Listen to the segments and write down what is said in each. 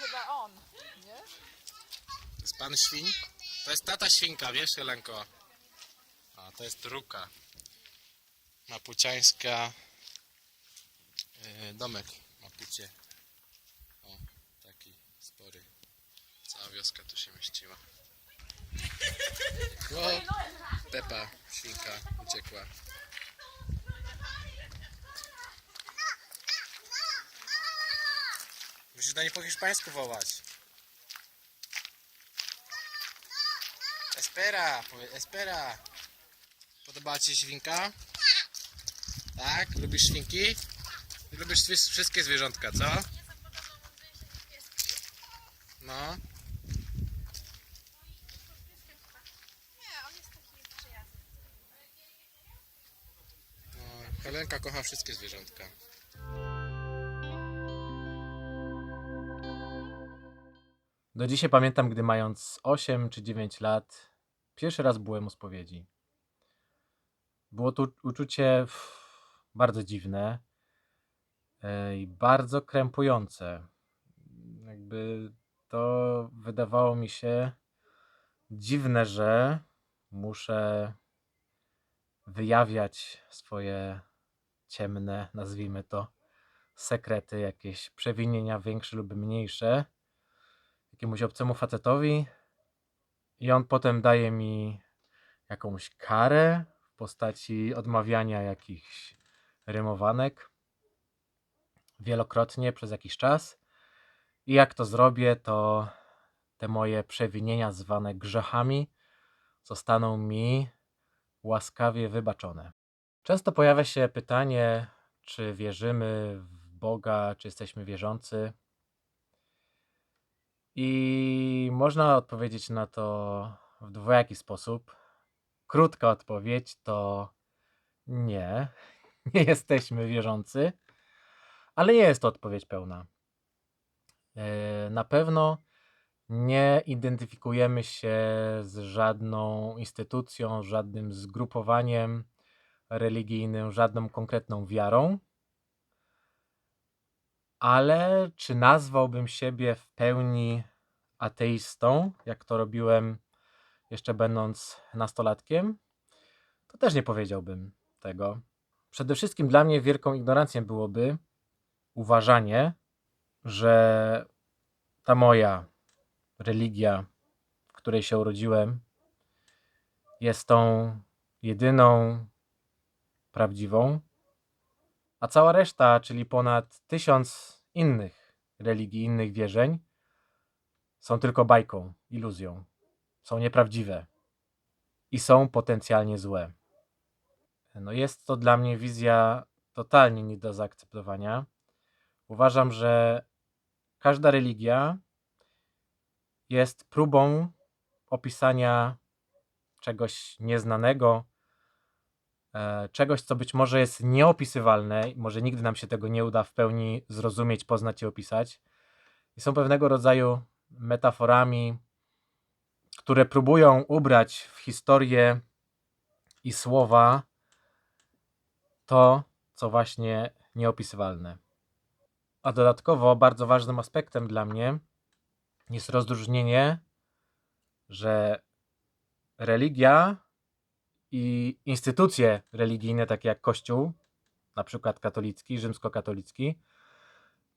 chyba on, nie? To jest pan świń? To jest tata świnka, wiesz, Jelenko? A, to jest ruka. Mapuciańska. Yy, domek w Mapucie. O, taki spory. Cała wioska tu się mieściła. O, Pepa, świnka, uciekła. Musisz na nie po hiszpańsku wołać. Espera, espera. Podobała Ci się świnka? Tak? Lubisz świnki? Lubisz wszy- wszystkie zwierzątka, co? No. No. Helenka kocha wszystkie zwierzątka. Do dzisiaj pamiętam, gdy mając 8 czy 9 lat, pierwszy raz byłem u spowiedzi. Było to uczucie bardzo dziwne e, i bardzo krępujące. Jakby to wydawało mi się dziwne, że muszę wyjawiać swoje ciemne, nazwijmy to, sekrety, jakieś przewinienia większe lub mniejsze jakiemuś obcemu facetowi i on potem daje mi jakąś karę w postaci odmawiania jakichś rymowanek wielokrotnie przez jakiś czas i jak to zrobię, to te moje przewinienia zwane grzechami zostaną mi łaskawie wybaczone. Często pojawia się pytanie, czy wierzymy w Boga, czy jesteśmy wierzący. I można odpowiedzieć na to w dwojaki sposób. Krótka odpowiedź to nie, nie jesteśmy wierzący, ale nie jest to odpowiedź pełna. E, Na pewno nie identyfikujemy się z żadną instytucją, żadnym zgrupowaniem religijnym, żadną konkretną wiarą. Ale czy nazwałbym siebie w pełni ateistą, jak to robiłem jeszcze będąc nastolatkiem? To też nie powiedziałbym tego. Przede wszystkim dla mnie wielką ignorancją byłoby uważanie, że ta moja religia, w której się urodziłem, jest tą jedyną prawdziwą, a cała reszta, czyli ponad tysiąc innych religii, innych wierzeń, są tylko bajką, iluzją. Są nieprawdziwe i są potencjalnie złe. No jest to dla mnie wizja totalnie nie do zaakceptowania. Uważam, że każda religia jest próbą opisania czegoś nieznanego, e, czegoś, co być może jest nieopisywalne, może nigdy nam się tego nie uda w pełni zrozumieć, poznać i opisać. I są pewnego rodzaju metaforami, które próbują ubrać w historię i słowa to, co właśnie nieopisywalne. A dodatkowo bardzo ważnym aspektem dla mnie jest rozróżnienie, że religia i instytucje religijne, takie jak Kościół, na przykład katolicki, rzymskokatolicki,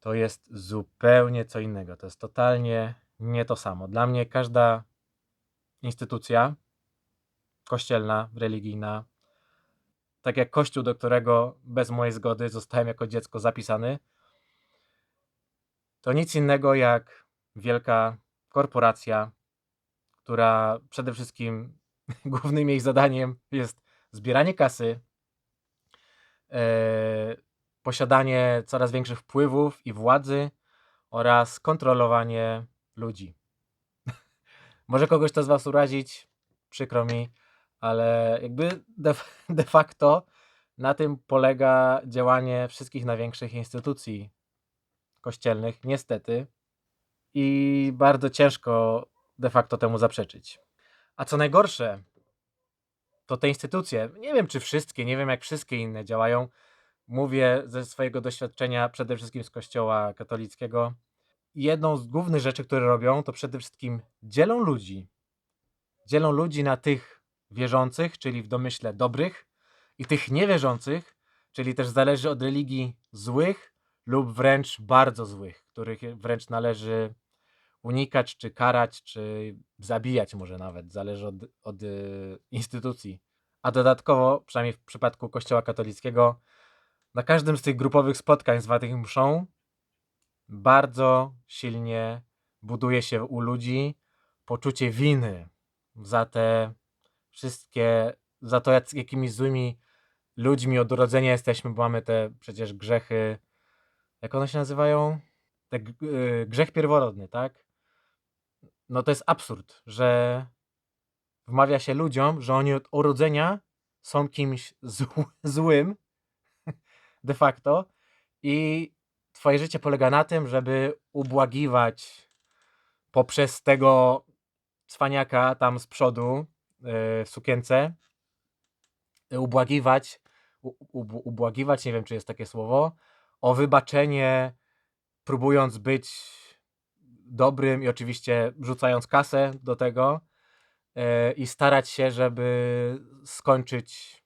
to jest zupełnie co innego. To jest totalnie nie to samo. Dla mnie każda instytucja kościelna, religijna, tak jak kościół, do którego bez mojej zgody zostałem jako dziecko zapisany, to nic innego jak wielka korporacja, która przede wszystkim głównym jej zadaniem jest zbieranie kasy, e, posiadanie coraz większych wpływów i władzy oraz kontrolowanie ludzi. Może kogoś to z Was urazić, przykro mi, ale jakby de, de facto na tym polega działanie wszystkich największych instytucji kościelnych, niestety. I bardzo ciężko de facto temu zaprzeczyć. A co najgorsze, to te instytucje, nie wiem czy wszystkie, nie wiem jak wszystkie inne działają, mówię ze swojego doświadczenia przede wszystkim z kościoła katolickiego, jedną z głównych rzeczy, które robią, to przede wszystkim dzielą ludzi. Dzielą ludzi na tych wierzących, czyli w domyśle dobrych, i tych niewierzących, czyli też zależy od religii złych lub wręcz bardzo złych, których wręcz należy unikać, czy karać, czy zabijać może nawet, zależy od, od y, instytucji. A dodatkowo, przynajmniej w przypadku Kościoła katolickiego, na każdym z tych grupowych spotkań zwanych mszą bardzo silnie buduje się u ludzi poczucie winy za te wszystkie, za to, jak, jakimi złymi ludźmi od urodzenia jesteśmy, bo mamy te przecież grzechy, jak one się nazywają? Te, g- y, grzech pierworodny, tak? No to jest absurd, że wmawia się ludziom, że oni od urodzenia są kimś zł- złym, de facto, i twoje życie polega na tym, żeby ubłagiwać poprzez tego cwaniaka tam z przodu yy, sukience, ubłagiwać, u, u, ubłagiwać, nie wiem czy jest takie słowo, o wybaczenie, próbując być dobrym i oczywiście rzucając kasę do tego yy, i starać się, żeby skończyć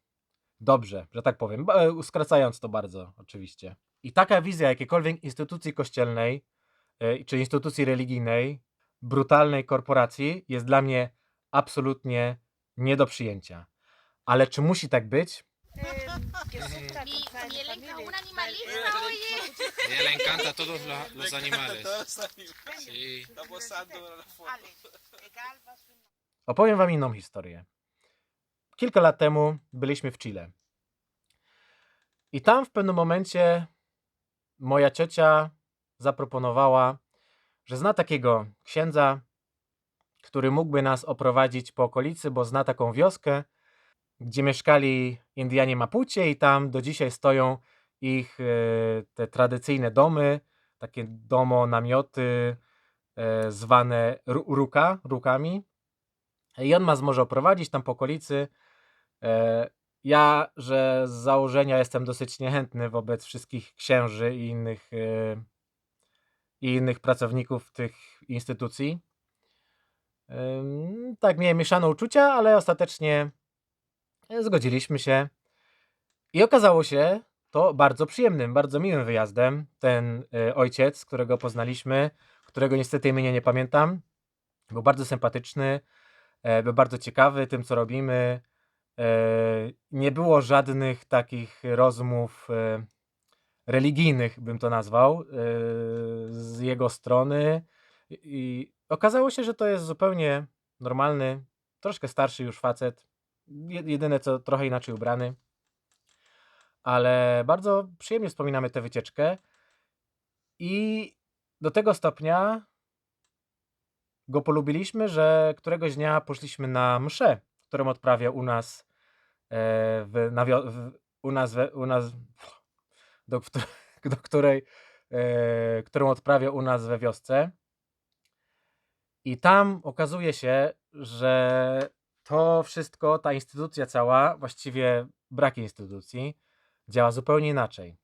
dobrze, że tak powiem, e, skracając to bardzo oczywiście. I taka wizja jakiejkolwiek instytucji kościelnej e, czy instytucji religijnej, brutalnej korporacji jest dla mnie absolutnie nie do przyjęcia. Ale czy musi tak być? Mi, mi elenca un animalista, oye. Él le encanta a todos la- los animales. Sí. Está posando para la foto. Opowiem wam inną historię. Kilka lat temu byliśmy w Chile. I tam w pewnym momencie moja ciocia zaproponowała, że zna takiego księdza, który mógłby nas oprowadzić po okolicy, bo zna taką wioskę, gdzie mieszkali Indianie Mapuche i tam do dzisiaj stoją ich e, te tradycyjne domy, takie domo, namioty e, zwane ru- ruka, rukami. I on nas może oprowadzić tam po okolicy. E, Ja, że z założenia jestem dosyć niechętny wobec wszystkich księży i innych, e, i innych pracowników tych instytucji. Tak, miałem mieszane uczucia, ale ostatecznie zgodziliśmy się. I okazało się to bardzo przyjemnym, bardzo miłym wyjazdem. Ten e, ojciec, którego poznaliśmy, którego niestety imienia nie pamiętam, był bardzo sympatyczny, był bardzo ciekawy tym, co robimy. E, Nie było żadnych takich rozmów e, religijnych, bym to nazwał, e, z jego strony. I- okazało się, że to jest zupełnie normalny, troszkę starszy już facet. Je- Jedyne co trochę inaczej ubrany. Ale bardzo przyjemnie wspominamy tę wycieczkę. I do tego stopnia go polubiliśmy, że któregoś dnia poszliśmy na mszę, którą odprawiał u nas e, w, na w, u nas, u nas do, do której, e, którą odprawiał u nas we wiosce. I tam okazuje się, że to wszystko, ta instytucja cała, właściwie brak instytucji, działa zupełnie inaczej.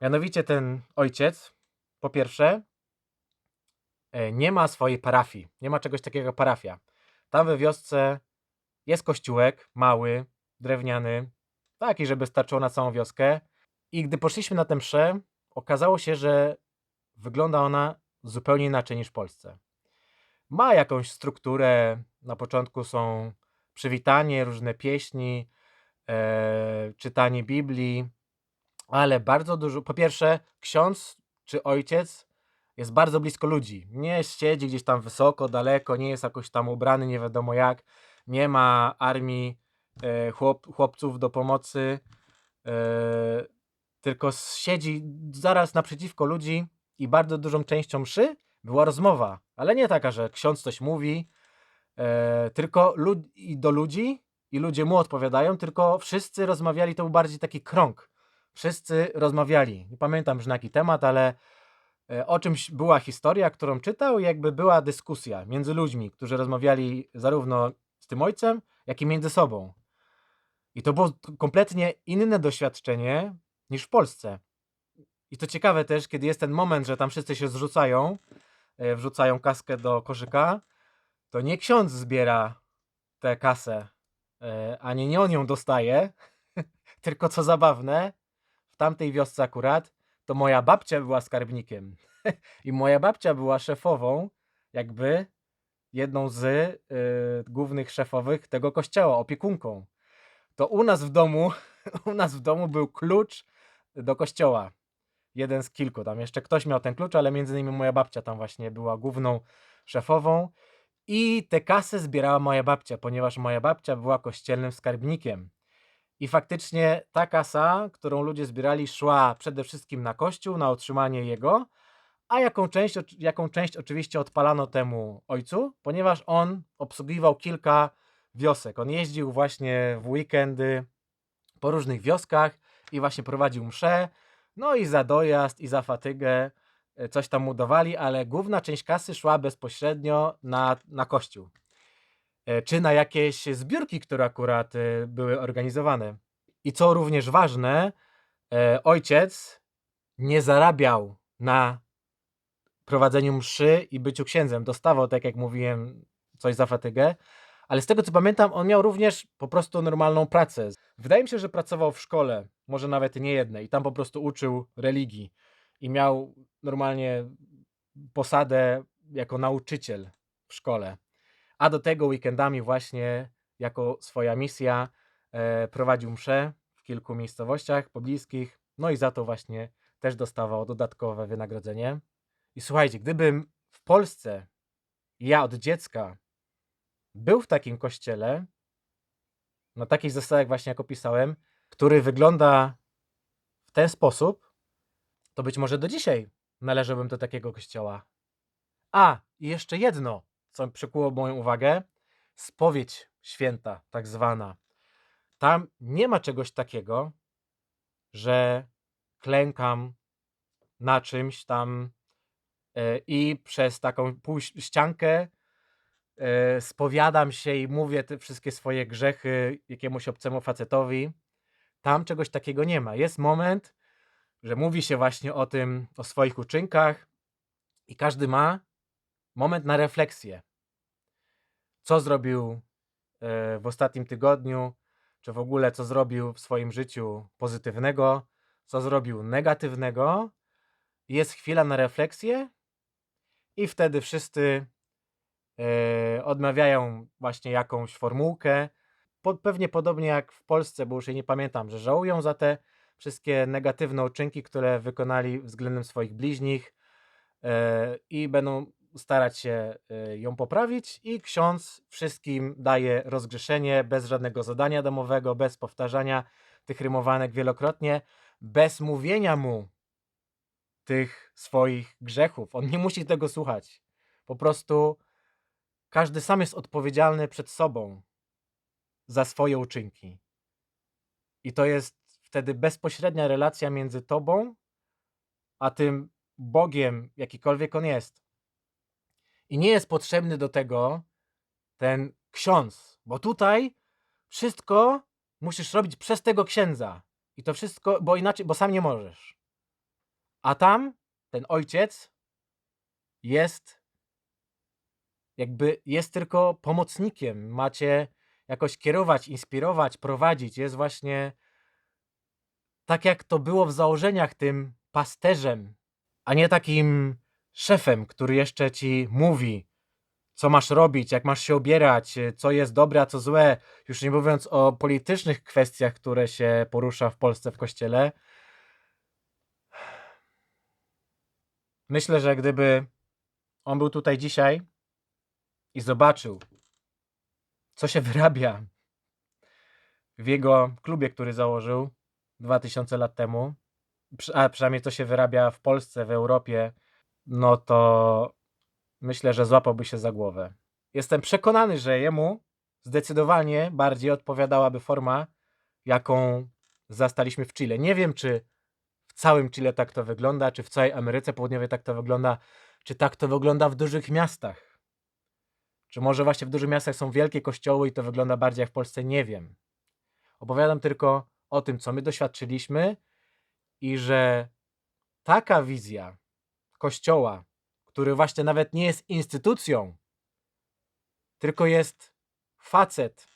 Mianowicie ten ojciec, po pierwsze, e, nie ma swojej parafii. Nie ma czegoś takiego parafia. Tam we wiosce jest kościółek, mały, drewniany, taki, żeby starczyło na całą wioskę. I gdy poszliśmy na tę mszę, okazało się, że wygląda ona zupełnie inaczej niż w Polsce. Ma jakąś strukturę. Na początku są przywitanie, różne pieśni, e, czytanie Biblii, ale bardzo dużo. Po pierwsze, ksiądz czy ojciec jest bardzo blisko ludzi. Nie siedzi gdzieś tam wysoko, daleko, nie jest jakoś tam ubrany nie wiadomo jak. Nie ma armii e, chłop, chłopców do pomocy, e, tylko siedzi zaraz naprzeciwko ludzi i bardzo dużą częścią mszy była rozmowa, ale nie taka, że ksiądz coś mówi, e, tylko lud- do ludzi i ludzie mu odpowiadają, tylko wszyscy rozmawiali, to był bardziej taki krąg. Wszyscy rozmawiali. Nie pamiętam już na jaki temat, ale o czymś była historia, którą czytał, i jakby była dyskusja między ludźmi, którzy rozmawiali zarówno z tym ojcem, jak i między sobą. I to było kompletnie inne doświadczenie niż w Polsce. I to ciekawe też, kiedy jest ten moment, że tam wszyscy się zrzucają, e, wrzucają kaskę do koszyka, to nie ksiądz zbiera tę kasę, e, ani nie on ją dostaje, tylko co zabawne, w tamtej wiosce akurat, to moja babcia była skarbnikiem. I moja babcia była szefową, jakby jedną z y, głównych szefowych tego kościoła, opiekunką. To u nas w domu, u nas w domu był klucz do kościoła. Jeden z kilku. Tam jeszcze ktoś miał ten klucz, ale między innymi moja babcia tam właśnie była główną szefową. I te kasy zbierała moja babcia, ponieważ moja babcia była kościelnym skarbnikiem. I faktycznie ta kasa, którą ludzie zbierali, szła przede wszystkim na kościół, na utrzymanie jego, a jaką część, jaką część oczywiście odpalano temu ojcu, ponieważ on obsługiwał kilka wiosek. On jeździł właśnie w weekendy po różnych wioskach i właśnie prowadził msze, no i za dojazd i za fatygę e, coś tam mu dawali, ale główna część kasy szła bezpośrednio na, na kościół. E, Czy na jakieś zbiórki, które akurat e, były organizowane. I co również ważne, ojciec nie zarabiał na prowadzeniu mszy i byciu księdzem. Dostawał, tak jak mówiłem, coś za fatygę, ale z tego co pamiętam, on miał również po prostu normalną pracę. Wydaje mi się, że pracował w szkole, może nawet nie jednej, i tam po prostu uczył religii i miał normalnie posadę jako nauczyciel w szkole. A do tego weekendami właśnie jako swoja misja e, prowadził msze w kilku miejscowościach pobliskich, no i za to właśnie też dostawał dodatkowe wynagrodzenie. I słuchajcie, gdybym w Polsce ja od dziecka był w takim kościele, na takich zasadach właśnie jak opisałem, który wygląda w ten sposób, to być może do dzisiaj należałbym do takiego kościoła. A, i jeszcze jedno, co przykuło moją uwagę, spowiedź święta, tak zwana. Tam nie ma czegoś takiego, że klękam na czymś tam i przez taką pół ściankę e, spowiadam się i mówię te wszystkie swoje grzechy jakiemuś obcemu facetowi. Tam czegoś takiego nie ma. Jest moment, że mówi się właśnie o tym, o swoich uczynkach i każdy ma moment na refleksję. Co zrobił e, w ostatnim tygodniu, czy w ogóle co zrobił w swoim życiu pozytywnego, co zrobił negatywnego. Jest chwila na refleksję i wtedy wszyscy e, odmawiają właśnie jakąś formułkę. Pewnie podobnie jak w Polsce, bo już jej nie pamiętam, że żałują za te wszystkie negatywne uczynki, które wykonali względem swoich bliźnich e, i będą starać się e, ją poprawić i ksiądz wszystkim daje rozgrzeszenie bez żadnego zadania domowego, bez powtarzania tych rymowanek wielokrotnie, bez mówienia mu tych swoich grzechów. On nie musi tego słuchać. Po prostu każdy sam jest odpowiedzialny przed sobą za swoje uczynki. I to jest wtedy bezpośrednia relacja między tobą a tym Bogiem, jakikolwiek on jest. I nie jest potrzebny do tego ten ksiądz, bo tutaj wszystko musisz robić przez tego księdza. I to wszystko, bo inaczej, bo sam nie możesz. A tam ten ojciec jest jakby jest tylko pomocnikiem. Macie jakoś kierować, inspirować, prowadzić. Jest właśnie tak jak to było w założeniach tym pasterzem, a nie takim szefem, który jeszcze ci mówi, co masz robić, jak masz się ubierać, y, co jest dobre, a co złe. Już nie mówiąc o politycznych kwestiach, które się porusza w Polsce w kościele. Myślę, że gdyby on był tutaj dzisiaj i zobaczył, co się wyrabia w jego klubie, który założył 2000 lat temu, a przynajmniej co się wyrabia w Polsce, w Europie, no to myślę, że złapałby się za głowę. Jestem przekonany, że jemu zdecydowanie bardziej odpowiadałaby forma, jaką zastaliśmy w Chile. Nie wiem, czy całym Chile tak to wygląda, czy w całej Ameryce Południowej tak to wygląda, czy tak to wygląda w dużych miastach. Czy może właśnie w dużych miastach są wielkie kościoły i to wygląda bardziej jak w Polsce? Nie wiem. Opowiadam tylko o tym, co my doświadczyliśmy i że taka wizja kościoła, który właśnie nawet nie jest instytucją, tylko jest facet.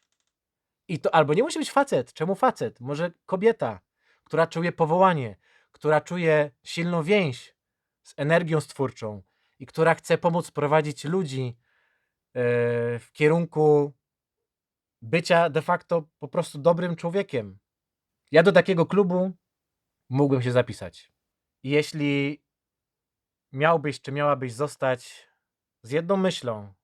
I to albo nie musi być facet. Czemu facet? Może kobieta, która czuje powołanie, która czuje silną więź z energią stwórczą i która chce pomóc prowadzić ludzi e, w kierunku bycia de facto po prostu dobrym człowiekiem. Ja do takiego klubu mógłbym się zapisać. Jeśli miałbyś czy miałabyś zostać z jedną myślą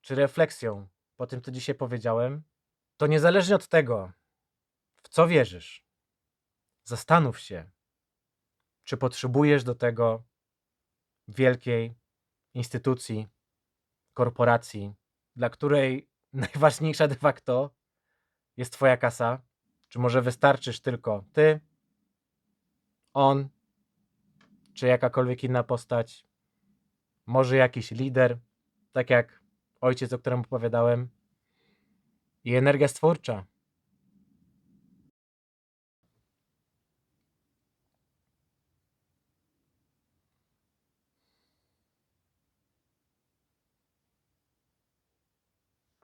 czy refleksją po tym, co dzisiaj powiedziałem, to niezależnie od tego, w co wierzysz, zastanów się, czy potrzebujesz do tego wielkiej instytucji, korporacji, dla której najważniejsza de facto jest Twoja kasa, czy może wystarczysz tylko Ty, on, czy jakakolwiek inna postać, może jakiś lider, tak jak ojciec, o którym opowiadałem, i energia stwórcza,